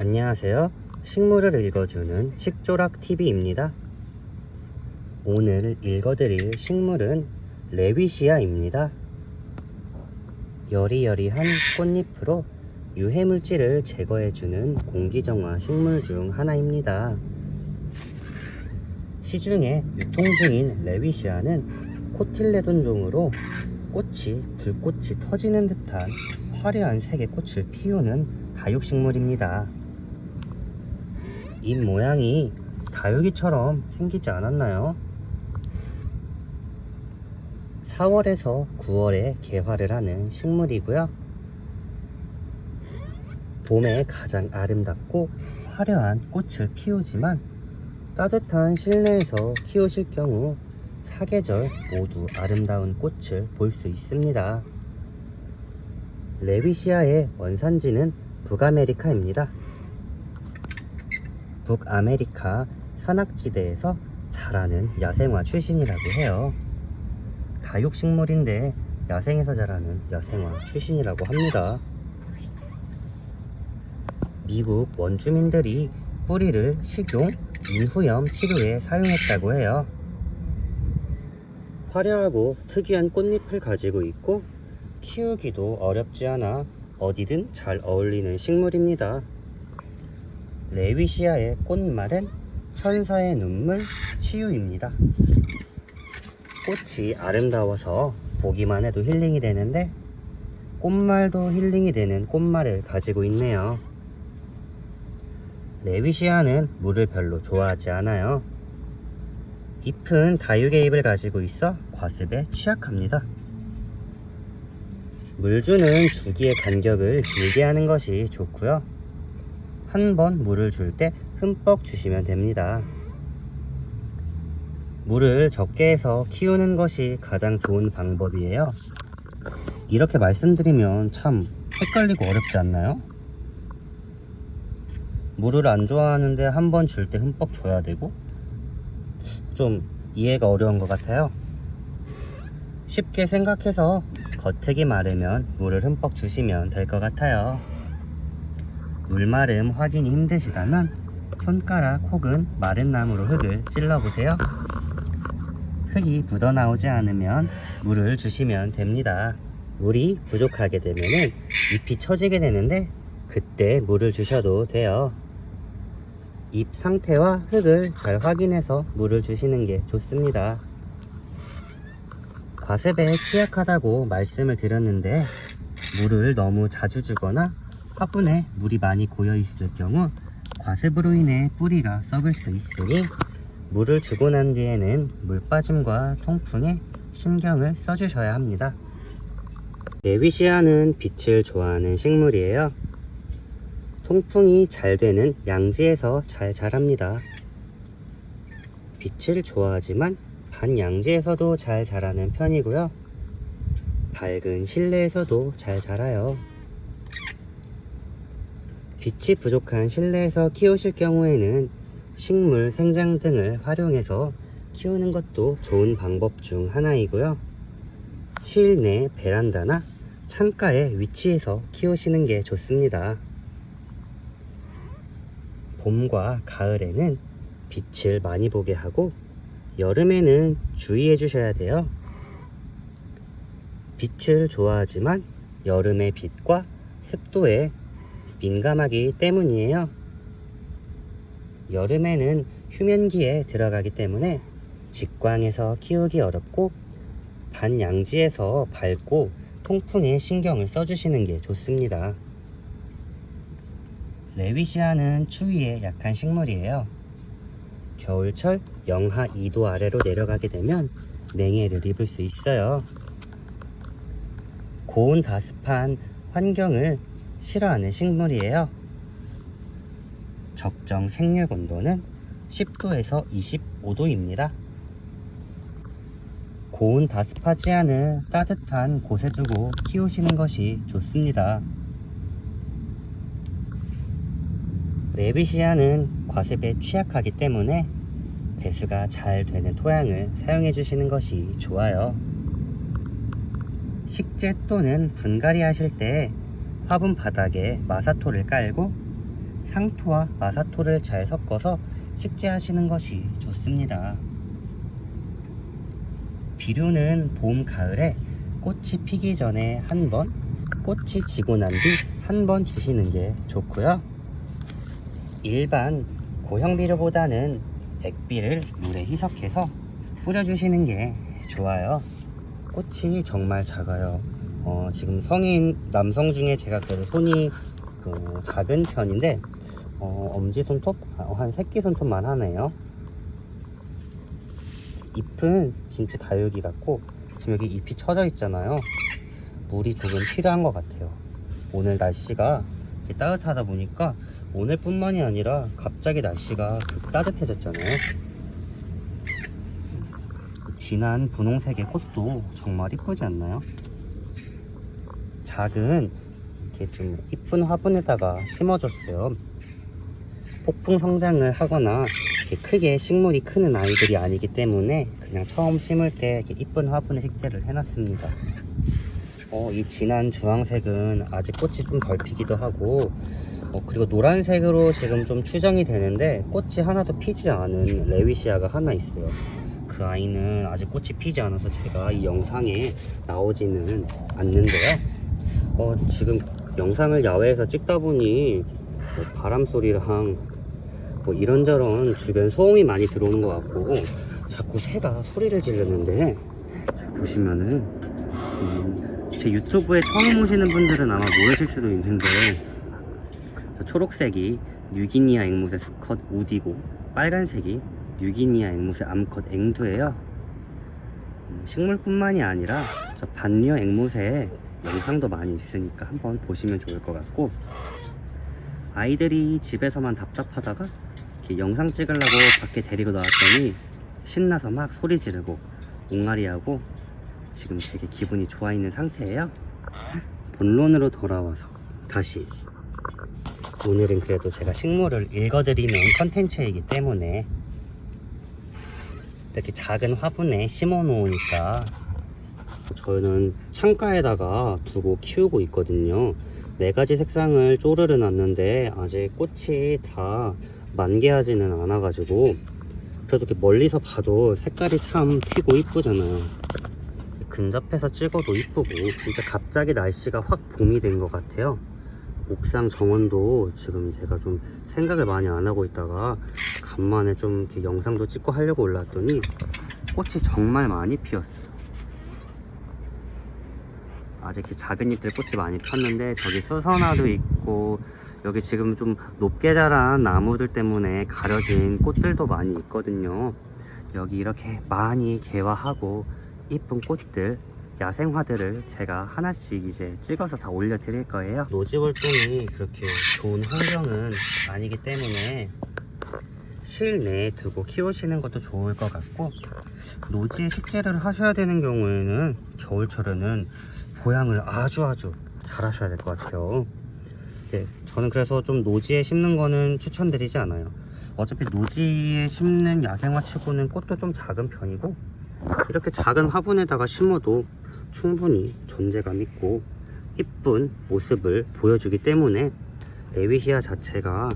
안녕하세요. 식물을 읽어주는 식조락TV입니다. 오늘 읽어드릴 식물은 레위시아입니다. 여리여리한 꽃잎으로 유해물질을 제거해주는 공기정화 식물 중 하나입니다. 시중에 유통 중인 레위시아는 코틸레돈종으로 꽃이 불꽃이 터지는 듯한 화려한 색의 꽃을 피우는 다육식물입니다. 잎 모양이 다육이처럼 생기지 않았나요? 4월에서 9월에 개화를 하는 식물이고요. 봄에 가장 아름답고 화려한 꽃을 피우지만 따뜻한 실내에서 키우실 경우 사계절 모두 아름다운 꽃을 볼 수 있습니다. 레비시아의 원산지는 북아메리카입니다. 북아메리카 산악지대에서 자라는 야생화 출신이라고 해요. 다육식물인데 야생에서 자라는 야생화 출신이라고 합니다. 미국 원주민들이 뿌리를 식용, 인후염 치료에 사용했다고 해요. 화려하고 특이한 꽃잎을 가지고 있고 키우기도 어렵지 않아 어디든 잘 어울리는 식물입니다. 레위시아의 꽃말은 천사의 눈물 치유입니다. 꽃이 아름다워서 보기만 해도 힐링이 되는데 꽃말도 힐링이 되는 꽃말을 가지고 있네요. 레위시아는 물을 별로 좋아하지 않아요. 잎은 다육의 잎을 가지고 있어 과습에 취약합니다. 물주는 주기의 간격을 길게 하는 것이 좋고요. 한 번 물을 줄 때 흠뻑 주시면 됩니다. 물을 적게 해서 키우는 것이 가장 좋은 방법이에요. 이렇게 말씀드리면 참 헷갈리고 어렵지 않나요? 물을 안 좋아하는데 한 번 줄 때 흠뻑 줘야 되고 좀 이해가 어려운 것 같아요. 쉽게 생각해서 겉흙이 마르면 물을 흠뻑 주시면 될 것 같아요. 물마름 확인이 힘드시다면 손가락 혹은 마른 나무로 흙을 찔러보세요. 흙이 묻어나오지 않으면 물을 주시면 됩니다. 물이 부족하게 되면 잎이 처지게 되는데 그때 물을 주셔도 돼요. 잎 상태와 흙을 잘 확인해서 물을 주시는 게 좋습니다. 과습에 취약하다고 말씀을 드렸는데 물을 너무 자주 주거나 화분에 물이 많이 고여 있을 경우 과습으로 인해 뿌리가 썩을 수 있으니 물을 주고 난 뒤에는 물 빠짐과 통풍에 신경을 써주셔야 합니다. 레위시아는 빛을 좋아하는 식물이에요. 통풍이 잘 되는 양지에서 잘 자랍니다. 빛을 좋아하지만 반양지에서도 잘 자라는 편이고요. 밝은 실내에서도 잘 자라요. 빛이 부족한 실내에서 키우실 경우에는 식물 생장 등을 활용해서 키우는 것도 좋은 방법 중 하나이고요. 실내 베란다나 창가에 위치해서 키우시는 게 좋습니다. 봄과 가을에는 빛을 많이 보게 하고 여름에는 주의해 주셔야 돼요. 빛을 좋아하지만 여름의 빛과 습도에 민감하기 때문이에요. 여름에는 휴면기에 들어가기 때문에 직광에서 키우기 어렵고 반양지에서 밝고 통풍에 신경을 써주시는 게 좋습니다. 레위시아는 추위에 약한 식물이에요. 겨울철 영하 2도 아래로 내려가게 되면 냉해를 입을 수 있어요. 고온 다습한 환경을 싫어하는 식물이에요. 적정 생육 온도는 10도에서 25도입니다. 고온 다습하지 않은 따뜻한 곳에 두고 키우시는 것이 좋습니다. 레비시아는 과습에 취약하기 때문에 배수가 잘 되는 토양을 사용해 주시는 것이 좋아요. 식재 또는 분갈이 하실 때 화분 바닥에 마사토를 깔고 상토와 마사토를 잘 섞어서 식재하시는 것이 좋습니다. 비료는 봄, 가을에 꽃이 피기 전에 한 번, 꽃이 지고 난 뒤 한 번 주시는 게 좋고요. 일반 고형 비료보다는 액비를 물에 희석해서 뿌려주시는 게 좋아요. 꽃이 정말 작아요. 어, 지금 성인 남성 중에 제가 그래도 손이 그 작은 편인데 어, 엄지 손톱 아, 한 새끼 손톱만 하네요. 잎은 진짜 다육이 같고 지금 여기 잎이 처져 있잖아요. 물이 조금 필요한 것 같아요. 오늘 날씨가 따뜻하다 보니까 오늘뿐만이 아니라 갑자기 날씨가 급 따뜻해졌잖아요. 진한 분홍색의 꽃도 정말 이쁘지 않나요? 작은 이렇게 좀 이쁜 화분에다가 심어줬어요. 폭풍 성장을 하거나 크게 식물이 크는 아이들이 아니기 때문에 그냥 처음 심을 때 이쁜 화분에 식재를 해놨습니다. 어, 이 진한 주황색은 아직 꽃이 좀 덜 피기도 하고 어, 그리고 노란색으로 지금 좀 추정이 되는데 꽃이 하나도 피지 않은 레위시아가 하나 있어요. 그 아이는 아직 꽃이 피지 않아서 제가 이 영상에 나오지는 않는데요. 어, 지금 영상을 야외에서 찍다 보니 뭐 바람 소리랑 뭐 이런저런 주변 소음이 많이 들어오는 것 같고 자꾸 새가 소리를 지르는데 보시면은 음, 제 유튜브에 처음 오시는 분들은 아마 모르실 수도 있는데 저 초록색이 뉴기니아 앵무새 수컷 우디고 빨간색이 뉴기니아 앵무새 암컷 앵두예요. 음, 식물뿐만이 아니라 저 반려 앵무새 영상도 많이 있으니까 한번 보시면 좋을 것 같고 아이들이 집에서만 답답하다가 이렇게 영상 찍으려고 밖에 데리고 나왔더니 신나서 막 소리 지르고 옹알이하고 지금 되게 기분이 좋아 있는 상태예요. 본론으로 돌아와서 다시 오늘은 그래도 제가 식물을 읽어드리는 컨텐츠이기 때문에 이렇게 작은 화분에 심어 놓으니까 저는 창가에다가 두고 키우고 있거든요. 네 가지 색상을 쪼르르 놨는데 아직 꽃이 다 만개하지는 않아 가지고 그래도 이렇게 멀리서 봐도 색깔이 참 튀고 이쁘잖아요. 근접해서 찍어도 이쁘고 진짜 갑자기 날씨가 확 봄이 된 것 같아요. 옥상 정원도 지금 제가 좀 생각을 많이 안 하고 있다가 간만에 좀 이렇게 영상도 찍고 하려고 올랐더니 꽃이 정말 많이 피었어요. 아직 작은 잎들 꽃이 많이 폈는데 저기 수선화도 있고 여기 지금 좀 높게 자란 나무들 때문에 가려진 꽃들도 많이 있거든요. 여기 이렇게 많이 개화하고 이쁜 꽃들 야생화들을 제가 하나씩 이제 찍어서 다 올려 드릴 거예요. 노지 활동이 그렇게 좋은 환경은 아니기 때문에 실내에 두고 키우시는 것도 좋을 것 같고 노지에 식재를 하셔야 되는 경우에는 겨울철에는 보양을 아주 아주 잘 하셔야 될 것 같아요. 네, 저는 그래서 좀 노지에 심는 거는 추천드리지 않아요. 어차피 노지에 심는 야생화 치고는 꽃도 좀 작은 편이고 이렇게 작은 화분에다가 심어도 충분히 존재감 있고 이쁜 모습을 보여주기 때문에 레위시아 자체가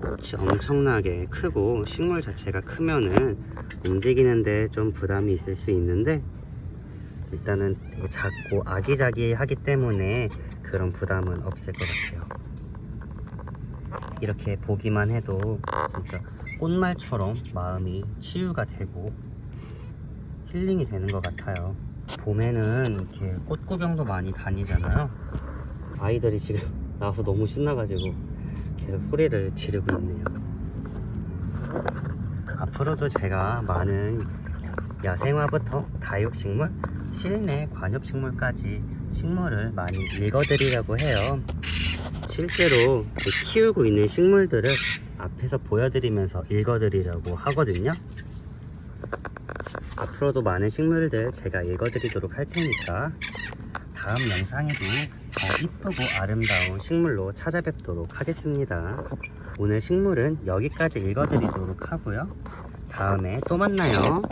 꽃이 엄청나게 크고 식물 자체가 크면은 움직이는데 좀 부담이 있을 수 있는데 일단은 작고 아기자기하기 때문에 그런 부담은 없을 것 같아요. 이렇게 보기만 해도 진짜 꽃말처럼 마음이 치유가 되고 힐링이 되는 것 같아요. 봄에는 이렇게 꽃 구경도 많이 다니잖아요. 아이들이 지금 나와서 너무 신나가지고 계속 소리를 지르고 있네요. 앞으로도 제가 많은 야생화부터 다육식물, 실내 관엽식물까지 식물을 많이 읽어드리려고 해요. 실제로 그 키우고 있는 식물들을 앞에서 보여드리면서 읽어드리려고 하거든요. 앞으로도 많은 식물들 제가 읽어드리도록 할 테니까 다음 영상에도 더 이쁘고 아름다운 식물로 찾아뵙도록 하겠습니다. 오늘 식물은 여기까지 읽어드리도록 하고요. 다음에 또 만나요.